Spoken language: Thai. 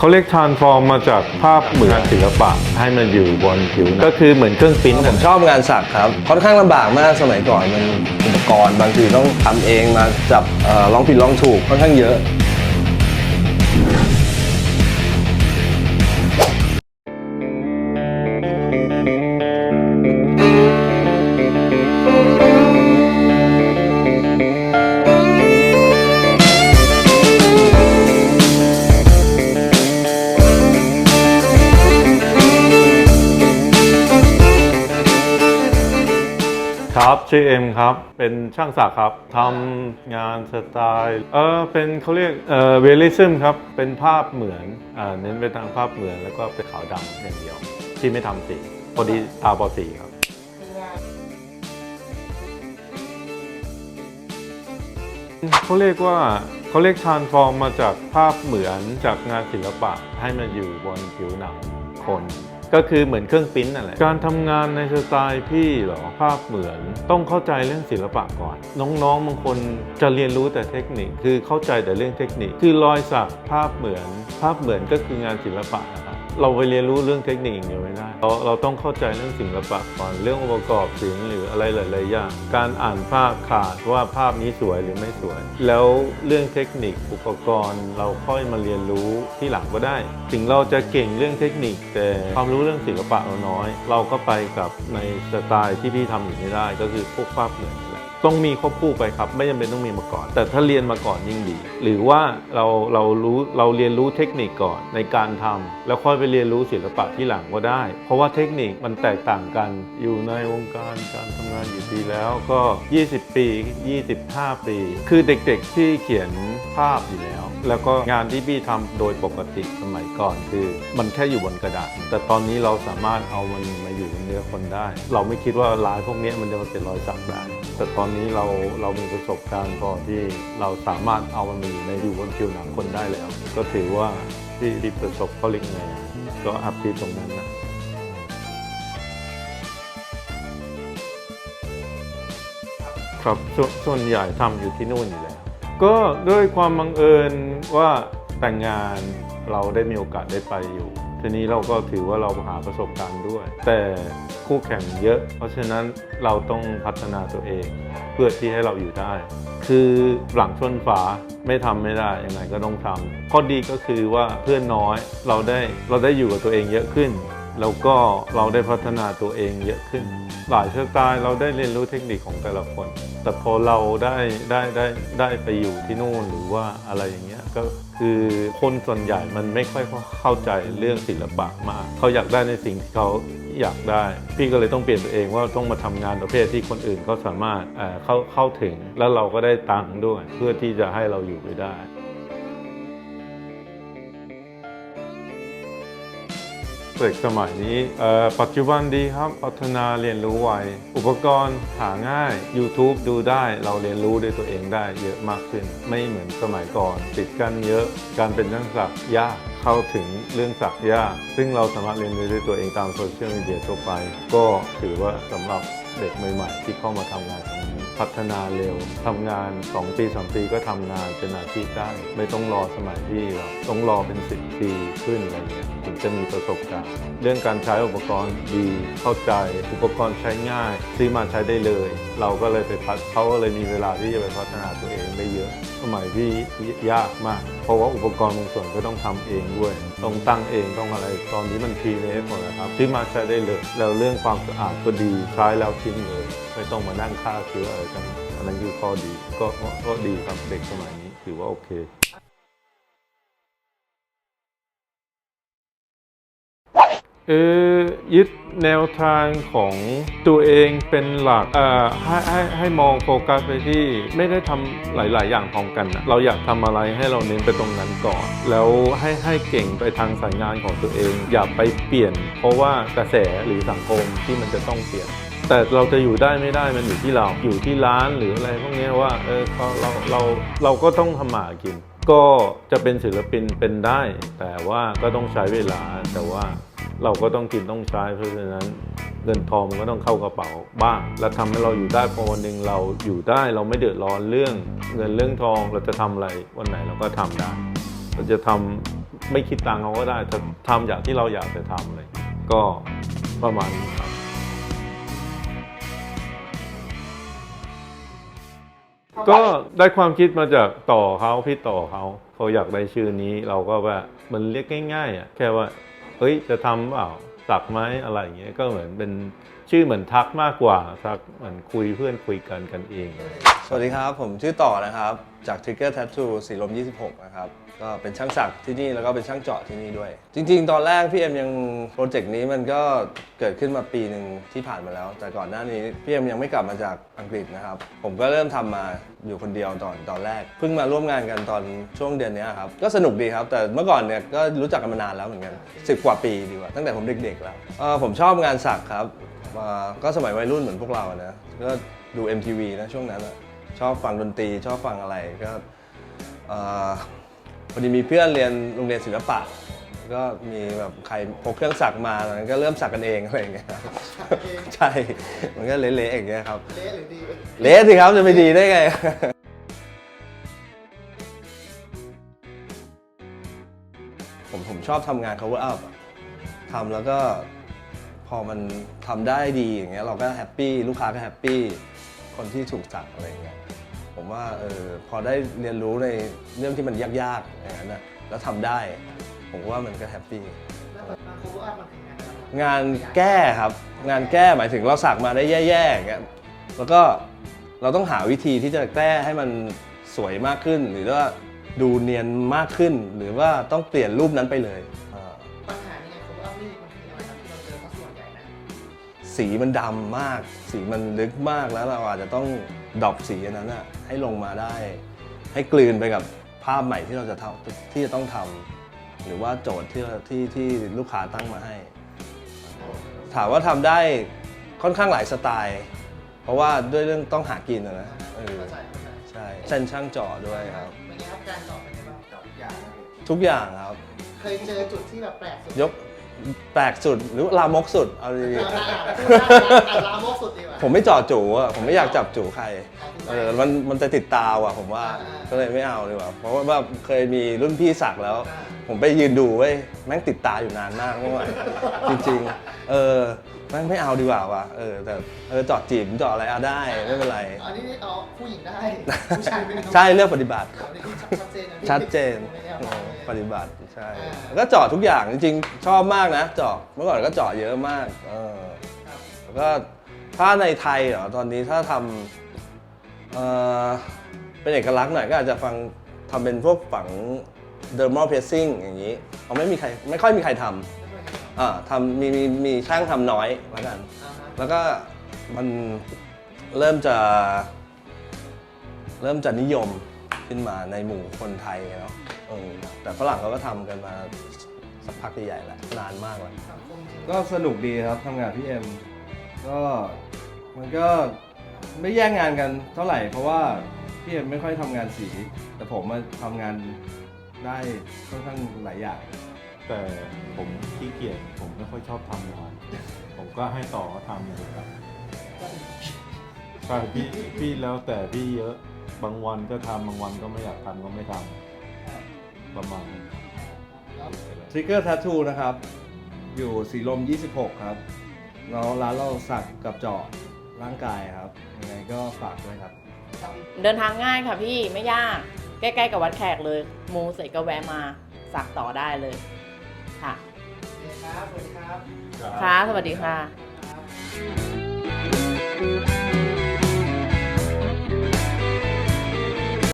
เขาเรียก transform มาจากภาพเหมือนศิลปะให้มันอยู่บนผิวหนังก็คือเหมือนเครื่องปริ้นท์ผอะ มชอบงานสักครับค่อนข้างลำบากมากสมัยก่อนมันอุปกรณ์บางทีต้องทำเองมาจับเอ่อลองผิดลองถูกค่อนข้างเยอะ ครับ ชื่อเอ็มครับ เป็นช่างศักดิ์ครับทำงานสไตล์เออเป็นเขาเรียกเออเวลิซึมครับ เป็นภาพเหมือนอ่าเน้นไปทางภาพเหมือนแล้วก็เป็นขาวดำอย่างเดียว ที่ไม่ทำสีพอดีตาบอดสีครับ เขาเรียกว่าเขาเรียก transform มาจากภาพเหมือนจากงานศิลปะให้มันอยู่บนผิวหนังคน ก็คือเหมือนเครื่องปริ้นท์นั่นแหละการทำงานในสไตล์พี่เหรอภาพเหมือน ต้องเข้าใจเรื่องศิลปะก่อน น้องๆบางคนจะเรียนรู้แต่เทคนิคคือเข้าใจแต่เรื่องเทคนิค คือรอยสักภาพเหมือน ภาพเหมือนก็คืองานศิลปะนะครับ เราไปเรียนรู้เรื่องเทคนิคอย่างเดียวไม่ได้เราเราต้องเข้าใจเรื่องศิลปะก่อนเรื่ององค์ประกอบศิลป์หรืออะไรหลายๆอย่างการอ่านภาพขาดว่าภาพนี้สวยหรือไม่สวย แล้วเรื่องเทคนิคอุปกรณ์เราค่อยมาเรียนรู้ที่หลังก็ได้ ถึงเราจะเก่งเรื่องเทคนิค แต่ความรู้เรื่องศิลปะเราน้อย เราก็ไปกับในสไตล์ที่พี่ทำอยู่ไม่ได้ ก็คือพวกภาพเหมือนนี่แหละ ต้องมีควบคู่ไปครับ ไม่จำเป็นต้องมีมาก่อน แต่ถ้าเรียนมาก่อนยิ่งดี หรือว่าเราเรารู้เราเรียนรู้เทคนิคก่อนในการทำแล้วค่อยไปเรียนรู้ศิลปะที่หลังก็ได้ เพราะว่าเทคนิคมันแตกต่างกันอยู่ในวงการการทำงานอยู่ปีแล้วก็ 20 ปี 25 ปี คือเด็กๆที่เขียนภาพอยู่แล้ว แล้วก็งานที่พี่ทำโดยปกติสมัยก่อนคือ มันแค่อยู่บนกระดาษ แต่ตอนนี้เราสามารถเอามันมาอยู่บนเนื้อคนได้ เราไม่คิดว่าลายพวกนี้มันจะมาเป็นรอยสักได้แต่ตอนนี้เราเรามีประสบการณ์พอที่เราสามารถเอามันมาอในอยู่บนผิวหนังคนได้แล้ว ก็ถือว่าที่ที่ประสบเขาเรียกไงอะก็อัพที่ตรงนั้นนะ ครับสส่วนใหญ่ทำอยู่ที่นู่นอยู่แล้ว ก็ด้วยความบังเอิญว่าแต่งงานเราได้มีโอกาสได้ไปอยู่ ทีนี้เราก็ถือว่าเราหาประสบการณ์ด้วย แต่ คู่แข่งเยอะ เพราะฉะนั้นเราต้องพัฒนาตัวเอง เพื่อที่ให้เราอยู่ได้ คือหลังชนฝาไม่ทำไม่ได้ยังไงก็ต้องทำข้อดีก็คือว่าเพื่อนน้อยเราได้เราได้อยู่กับตัวเองเยอะขึ้นแล้วก็เราได้พัฒนาตัวเองเยอะขึ้น หลายสไตล์เราได้เรียนรู้เทคนิคของแต่ละคน แต่พอเราได้ได้ได้ได้ไปอยู่ที่นู่นหรือว่าอะไรอย่างเงี้ย ก็คือคนส่วนใหญ่มันไม่ค่อยเข้าใจเรื่องศิลปะมาก เขาอยากได้ในสิ่งที่เขาอยากได้ พี่ก็เลยต้องเปลี่ยนตัวเองว่าต้องมาทำงานประเภทที่คนอื่นเขาสามารถเอ่อเข้าเข้าถึง แล้วเราก็ได้ตังค์ด้วย เพื่อที่จะให้เราอยู่ไปได้ เด็กสมัยนี้ปัจจุบันดีครับพัฒนาเรียนรู้ไวอุปกรณ์หาง่าย YouTube ดูได้เราเรียนรู้ด้วยตัวเองได้เยอะมากขึ้น ไม่เหมือนสมัยก่อน ติดกันเยอะการเป็นนักสักยากเข้าถึงเรื่องสักยากซึ่งเราสามารถเรียนรู้ด้วยตัวเองตามโซเชียลมีเดียทั่วไป ก็ถือว่าสำหรับเด็กใหม่ ๆ ที่เข้ามาทำงาน พัฒนาเร็วทำงาน 2 ปี 3 ปีก็ทำงานเป็นอาชีพได้ ไม่ต้องรอสมัยที่เราต้องรอเป็น 10 ปีขึ้นอะไรเงี้ยถึงจะมีประสบการณ์ เรื่องการใช้อุปกรณ์ดีเข้าใจอุปกรณ์ใช้ง่ายซื้อมาใช้ได้เลย เราก็เลยไปพัฒเขาก็เลยมีเวลาที่จะไปพัฒนาตัวเอง ได้เยอะ สมัยที่ยากมาก เพราะว่าอุปกรณ์บางส่วนก็ต้องทำเองด้วย ต้องตั้งเองต้องอะไร ตอนนี้มันพีเมหมดแล้วครับซื้อมาใช้ได้เลยแล้วเรื่องความสะอาดก็ดีใช้แล้วทิ้งเลย ไม่ต้องมานั่งฆ่าเชื้ออะไรกัน อันนั้นคือข้อดีก็ก็ดีครับเด็กสมัยนี้ถือว่าโอเค เออยึดแนวทางของตัวเองเป็นหลักเอ่อให้ให้ให้มองโฟกัสไปที่ไม่ได้ทำหลาย ๆ อย่างพร้อมกันนะเราอยากทำอะไรให้เราเน้นไปตรงนั้นก่อน แล้วให้ให้เก่งไปทางสายงานของตัวเอง อย่าไปเปลี่ยน เพราะว่ากระแสหรือสังคมที่มันจะต้องเปลี่ยนแต่เราจะอยู่ได้ไม่ได้มันอยู่ที่เราอยู่ที่ร้านหรืออะไรพวกนี้ว่าเออเราเราเราเราก็ต้องทำหมากิน ก็จะเป็นศิลปินเป็นได้ แต่ว่าก็ต้องใช้เวลาแต่ว่า เราก็ต้องกินต้องใช้เพราะฉะนั้นเงินทองมันก็ต้องเข้ากระเป๋าบ้าง แล้วทำให้เราอยู่ได้พอวันหนึ่งเราอยู่ได้เราไม่เดือดร้อนเรื่อง เงินเรื่องทองเราจะทำอะไรวันไหนเราก็ทำได้ เราจะทำไม่คิดตังค์เขาก็ได้จะทำอย่างที่เราอยากจะทำเลย ก็ประมาณนี้ครับก็ได้ความคิดมาจากต่อเขาพี่ต่อเขาเขาอยากได้ชื่อนี้เราก็ว่ามันเรียกง่ายๆอะแค่ว่า เฮ้ยจะทำเปล่าสักไหมอะไรอย่างเงี้ยก็เหมือนเป็น ชื่อเหมือนทักมากกว่าทักเหมือนคุยเพื่อนคุยกันกันเอง สวัสดีครับ ผมชื่อต่อนะครับ จาก Trigger Tattoo สีลม 26 นะครับ ก็เป็นช่างสักที่นี่แล้วก็เป็นช่างเจาะที่นี่ด้วย จริง ๆ ตอนแรกพี่เอ็มยังโปรเจกต์นี้มันก็เกิดขึ้นมาปีหนึ่งที่ผ่านมาแล้ว แต่ก่อนหน้านี้พี่เอ็มยังไม่กลับมาจากอังกฤษนะครับ ผมก็เริ่มทำมาอยู่คนเดียวตอนตอนแรก เพิ่งมาร่วมงานกันตอนช่วงเดือนนี้ครับ ก็สนุกดีครับ แต่เมื่อก่อนเนี่ยก็รู้จักกันมานานแล้วเหมือนกันสิบกว่าปีดีกว่า ตั้งแต่ผมเด็กๆแล้วเอ่อผมชอบงานสักครับ อ่าก็สมัยวัยรุ่นเหมือนพวกเราอะนะก็ดู MTV นะช่วงนั้นอะชอบฟังดนตรีชอบฟังอะไรก็เอ่อพอดีมีเพื่อนเรียนโรงเรียนศิลปะ ก็มีแบบใครพกเครื่องสักมาตอนนั้นก็เริ่มสักกันเองอะไรอย่างเงี้ยครับใช่ มันก็เละๆอย่างเงี้ยครับ เละหรือดีเละสิครับจะไปดีได้ไง ผมผมชอบทำงาน cover up อะทำแล้วก็ พอมันทำได้ดีอย่างเงี้ยเราก็แฮปปี้ลูกค้าก็แฮปปี้คนที่ถูกสักอะไรเงี้ยผมว่าเออพอได้เรียนรู้ในเรื่องที่มันยากๆอย่างนั้นนะแล้วทำได้ ผมว่ามันก็แฮปปี้ แล้วแบบมาคร์อัพมันคืองานอะไรงานแก้ครับงานแก้หมายถึงเราสักมาได้แย่ๆอย่างเงี้ยแล้วก็เราต้องหาวิธีที่จะแก้ให้มันสวยมากขึ้น หรือว่าดูเนียนมากขึ้น หรือว่าต้องเปลี่ยนรูปนั้นไปเลย สีมันดำมาก สีมันลึกมากแล้วเราอาจจะต้องดรอปสีอันนั้นอะให้ลงมาได้ ให้กลืนไปกับภาพใหม่ที่เราจะทำที่จะต้องทำหรือว่าโจทย์ที่ที่ที่ลูกค้าตั้งมาให้ ถามว่าทำได้ค่อนข้างหลายสไตล์ เพราะว่าด้วยเรื่องต้องหากินอะนะเออเข้าใจเข้าใจใช่เส้นช่างเจาะด้วยครับเป็นไงครับการตอบเป็นไงบ้างตอบอีกอย่างทุกอย่างครับ เคยเจอจุดที่แบบแปลกสุดยก แปลกสุดหรือลามกสุดเอาดีอ่าอ่าอ่าพูดได้แต่ลามกสุดดีกว่า ๆผมไม่เจาะจูอะผมไม่อยากจับจูใครเออมันมันจะติดตาว่ะผมว่าอ่าก็เลยไม่เอาดีกว่าเพราะว่าแบบเคยมีรุ่นพี่สักแล้ว อ่า ผมไปยืนดูเว้ยแม่งติดตาอยู่นานมากเมื่อวานจริงๆ เออแม่งไม่เอาดีกว่าว่ะเออแต่เออเจาะจีบเจาะอะไรเอาได้ไม่เป็นไร อันนี้เอาผู้หญิงได้ ผู้ชายไม่ได้ใช่เลือกปฏิบัติ อันนี้ชัดเจนนะชัดเจนไม่ได้เอาอืมไปปฏิบัติใช่อ่า แล้วก็เจาะทุกอย่างจริงๆ ชอบมากนะเจาะเมื่อก่อนก็เจาะเยอะมากเออครับแล้วก็ถ้าในไทยเหรอตอนนี้ถ้าทำเอ่อเป็นเอกลักษณ์หน่อยก็อาจจะฟังทำเป็นพวกฝัง dermal piercing อย่างนี้เขาะไม่มีใครไม่ค่อยมีใครทำอ่าทำมีมีมีช่างทำน้อยแล้วกันอ่าฮะแล้วก็มันเริ่มจะเริ่มจะนิยมขึ้นมาในหมู่คนไทยเนาะ เออแต่ฝรั่งเขาก็ทำกันมาสักพักใหญ่ๆแหละนานมากแล้ว ก็สนุกดีครับทำงานพี่เอ็มก็มันก็ไม่แย่งงานกันเท่าไหร่ เพราะว่าพี่เอ็มไม่ค่อยทำงานสี แต่ผมมาทำงานได้ค่อนข้างหลายอย่าง แต่ผมขี้เกียจผมไม่ค่อยชอบทำงานผมก็ให้ต่อเขาทำเลยครับใช่พี่พี่แล้วแต่พี่เยอะบางวันก็ทำบางวันก็ไม่อยากทำก็ไม่ทำ ประมาณทริกเกอร์ทัตูนะครับ อยู่สีลม 26 ครับ แล้วร้านเราสักกับเจาะร่างกายครับยังไงก็ฝากด้วยครับ เดินทางง่ายค่ะพี่ไม่ยาก ใกล้ๆกับวัดแขกเลย มูใสร็จก็แวะมาสักต่อได้เลยค่ะครัสวัสดีครับค่ะสวัสดีค่ะ